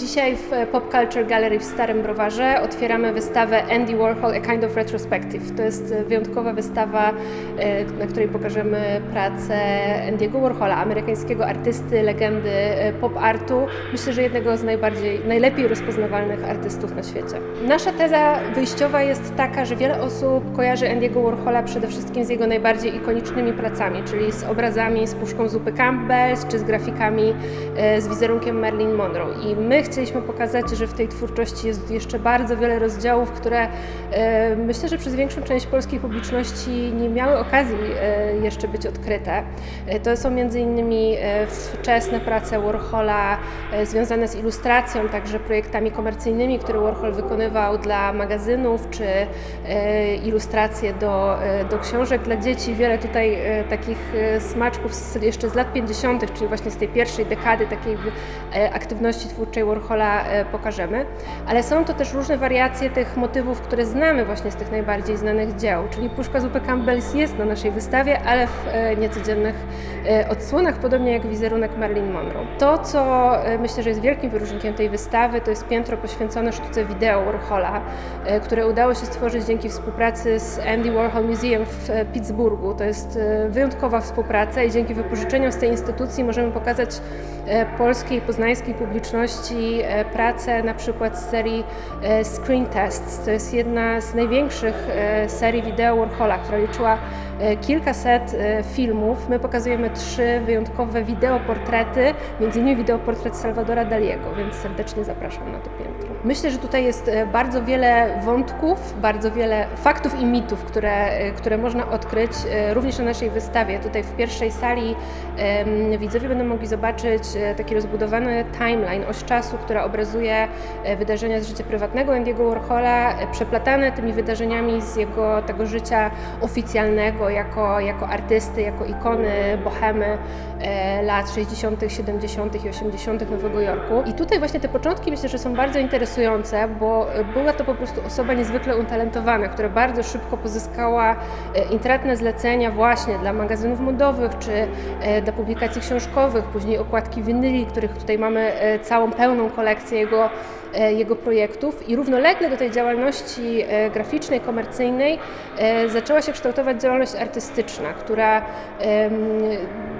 Dzisiaj w Pop Culture Gallery w Starym Browarze otwieramy wystawę Andy Warhol A Kind of Retrospective. To jest wyjątkowa wystawa, e, na której pokażemy pracę Andy'ego Warhola, amerykańskiego artysty, legendy e, pop artu. Myślę, że jednego z najbardziej, najlepiej rozpoznawalnych artystów na świecie. Nasza teza wyjściowa jest taka, że wiele osób kojarzy Andy'ego Warhola przede wszystkim z jego najbardziej ikonicznymi pracami, czyli z obrazami z puszką zupy Campbell's, czy z grafikami e, z wizerunkiem Marilyn Monroe. I my chcieliśmy pokazać, że w tej twórczości jest jeszcze bardzo wiele rozdziałów, które e, myślę, że przez większą część polskiej publiczności nie miały okazji e, jeszcze być odkryte. E, To są między innymi wczesne prace Warhola związane z ilustracją, także projektami komercyjnymi, które Warhol wykonywał dla magazynów, czy ilustracje do, do książek dla dzieci. Wiele tutaj takich smaczków jeszcze z lat 50., czyli właśnie z tej pierwszej dekady takiej aktywności twórczej Warhola e, pokażemy. Ale są to też różne wariacje tych motywów, które znamy właśnie z tych najbardziej znanych dzieł, czyli puszka zupy Campbell's jest na naszej wystawie, ale w e, niecodziennych e, odsłonach, podobnie jak wizerunek Marilyn Monroe. To, co myślę, że jest wielkim wyróżnikiem tej wystawy, to jest piętro poświęcone sztuce wideo Warhola, które udało się stworzyć dzięki współpracy z Andy Warhol Museum w Pittsburghu. To jest wyjątkowa współpraca i dzięki wypożyczeniom z tej instytucji możemy pokazać polskiej, poznańskiej publiczności e, pracę na przykład z serii e, Screen Tests. To jest jedna z największych e, serii wideo Warhola, która liczyła kilkaset e, filmów. My pokazujemy trzy wyjątkowe wideoportrety, między innymi wideoportret Salvadora Daliego, więc serdecznie zapraszam na to piętro. Myślę, że tutaj jest e, bardzo wiele wątków, bardzo wiele faktów i mitów, które, e, które można odkryć e, również na naszej wystawie. Tutaj w pierwszej sali widzowie będą mogli zobaczyć e, taki rozbudowany timeline, oś czasu, która obrazuje e, wydarzenia z życia prywatnego Andy'ego Warhola, e, przeplatane tymi wydarzeniami z jego tego życia oficjalnego jako, jako artysty, jako ikony bohemy e, lat 60., 70. i 80. Nowego Jorku. I tutaj właśnie te początki myślę, że są bardzo interesujące, bo była to po prostu osoba niezwykle utalentowana, która bardzo szybko pozyskała e, intratne zlecenia właśnie dla magazynów modowych czy e, dla publikacji książkowych, później okładki winyli, których tutaj mamy całą pełną kolekcję jego jego projektów i równolegle do tej działalności e, graficznej, komercyjnej e, zaczęła się kształtować działalność artystyczna, która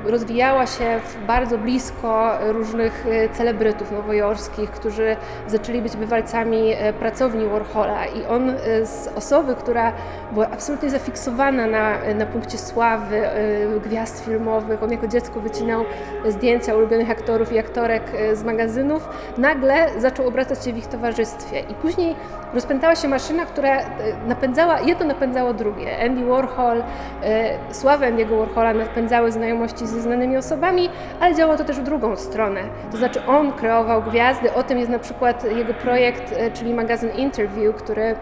rozwijała się bardzo blisko różnych e, celebrytów nowojorskich, którzy zaczęli być bywalcami e, pracowni Warhola. I on e, z osoby, która była absolutnie zafiksowana na, na punkcie sławy, e, gwiazd filmowych, on jako dziecko wycinał zdjęcia ulubionych aktorów i aktorek e, z magazynów, nagle zaczął obracać w ich towarzystwie i później rozpętała się maszyna, która e, napędzała, jedno napędzało drugie. Andy Warhol, e, sławę Andy'ego Warhola napędzały znajomości ze znanymi osobami, ale działało to też w drugą stronę. To znaczy on kreował gwiazdy, o tym jest na przykład jego projekt, e, czyli magazyn Interview, który,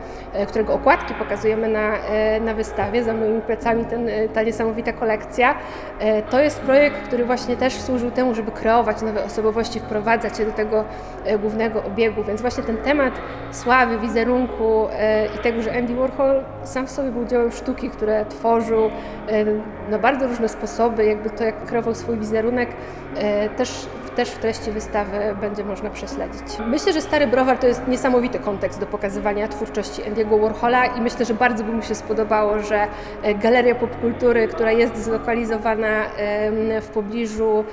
którego okładki pokazujemy na, na wystawie, za moimi plecami ten, ta niesamowita kolekcja. To jest projekt, który właśnie też służył temu, żeby kreować nowe osobowości, wprowadzać je do tego głównego obiegu, więc właśnie ten temat sławy, wizerunku e, i tego, że Andy Warhol sam w sobie był dziełem sztuki, które tworzył e, na bardzo różne sposoby, jakby to jak kreował swój wizerunek, e, też też w treści wystawy będzie można prześledzić. Myślę, że Stary Browar to jest niesamowity kontekst do pokazywania twórczości Andy'ego Warhola i myślę, że bardzo by mu się spodobało, że Galeria Popkultury, która jest zlokalizowana w pobliżu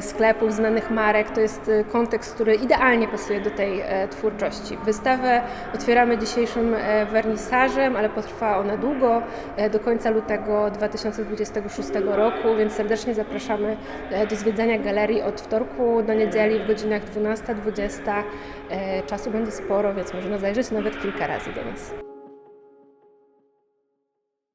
sklepów znanych marek, to jest kontekst, który idealnie pasuje do tej e, twórczości. Wystawę otwieramy dzisiejszym e, wernisażem, ale potrwa ona długo, e, do końca lutego 2026 roku, więc serdecznie zapraszamy do zwiedzania galerii od wtorku do niedzieli w godzinach 12-20. E, Czasu będzie sporo, więc można zajrzeć nawet kilka razy do nas.